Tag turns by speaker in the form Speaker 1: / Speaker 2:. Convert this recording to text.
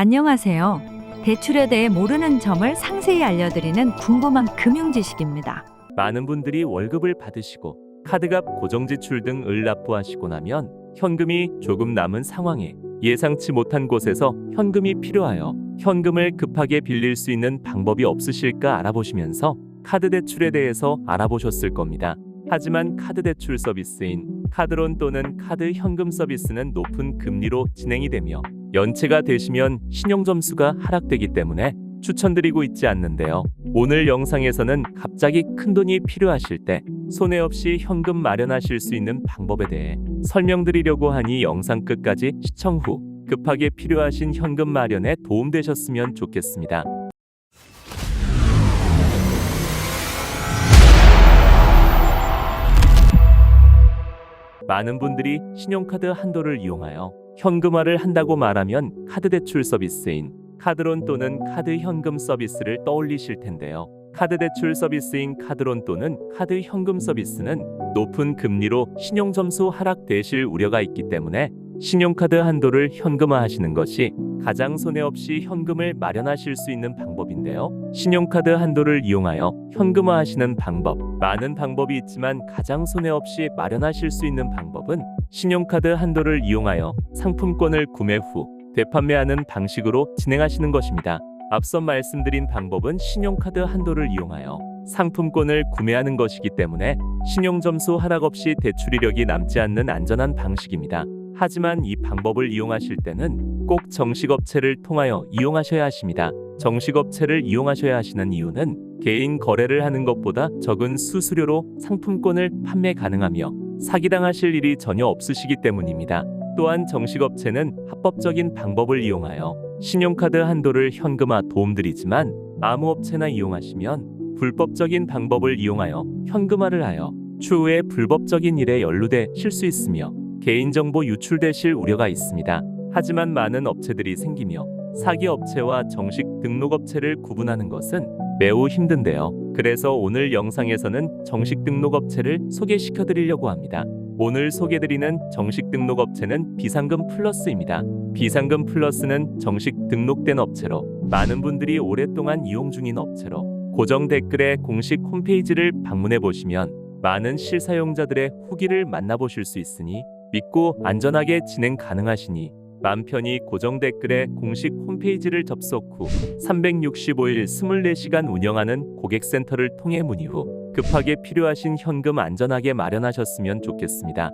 Speaker 1: 안녕하세요. 대출에 대해 모르는 점을 상세히 알려드리는 궁금한 금융 지식입니다.
Speaker 2: 많은 분들이 월급을 받으시고 카드값 고정지출 등을 납부하시고 나면 현금이 조금 남은 상황에 예상치 못한 곳에서 현금이 필요하여 현금을 급하게 빌릴 수 있는 방법이 없으실까 알아보시면서 카드 대출에 대해서 알아보셨을 겁니다. 하지만 카드 대출 서비스인 카드론 또는 카드 현금 서비스는 높은 금리로 진행이 되며 연체가 되시면 신용 점수가 하락되기 때문에 추천드리고 있지 않는데요. 오늘 영상에서는 갑자기 큰 돈이 필요하실 때 손해 없이 현금 마련하실 수 있는 방법에 대해 설명드리려고 하니 영상 끝까지 시청 후 급하게 필요하신 현금 마련에 도움되셨으면 좋겠습니다. 많은 분들이 신용카드 한도를 이용하여 현금화를 한다고 말하면 카드 대출 서비스인 카드론 또는 카드 현금 서비스를 떠올리실 텐데요. 카드 대출 서비스인 카드론 또는 카드 현금 서비스는 높은 금리로 신용 점수 하락 되실 우려가 있기 때문에 신용카드 한도를 현금화하시는 것이 가장 손해 없이 현금을 마련하실 수 있는 방법인데요. 신용카드 한도를 이용하여 현금화하시는 방법 많은 방법이 있지만 가장 손해 없이 마련하실 수 있는 방법은 신용카드 한도를 이용하여 상품권을 구매 후 되판매하는 방식으로 진행하시는 것입니다. 앞서 말씀드린 방법은 신용카드 한도를 이용하여 상품권을 구매하는 것이기 때문에 신용점수 하락 없이 대출 이력이 남지 않는 안전한 방식입니다. 하지만 이 방법을 이용하실 때는 꼭 정식업체를 통하여 이용하셔야 하십니다. 정식업체를 이용하셔야 하시는 이유는 개인 거래를 하는 것보다 적은 수수료로 상품권을 판매 가능하며 사기당하실 일이 전혀 없으시기 때문입니다. 또한 정식업체는 합법적인 방법을 이용하여 신용카드 한도를 현금화 도움드리지만 아무 업체나 이용하시면 불법적인 방법을 이용하여 현금화를 하여 추후에 불법적인 일에 연루되실 수 있으며 개인정보 유출되실 우려가 있습니다. 하지만 많은 업체들이 생기며 사기 업체와 정식 등록 업체를 구분하는 것은 매우 힘든데요. 그래서 오늘 영상에서는 정식 등록 업체를 소개시켜 드리려고 합니다. 오늘 소개드리는 정식 등록 업체는 비상금 플러스입니다. 비상금 플러스는 정식 등록된 업체로 많은 분들이 오랫동안 이용 중인 업체로 고정 댓글에 공식 홈페이지를 방문해 보시면 많은 실사용자들의 후기를 만나보실 수 있으니 믿고 안전하게 진행 가능하시니 맘 편히 고정 댓글에 공식 홈페이지를 접속 후 365일 24시간 운영하는 고객센터를 통해 문의 후 급하게 필요하신 현금 안전하게 마련하셨으면 좋겠습니다.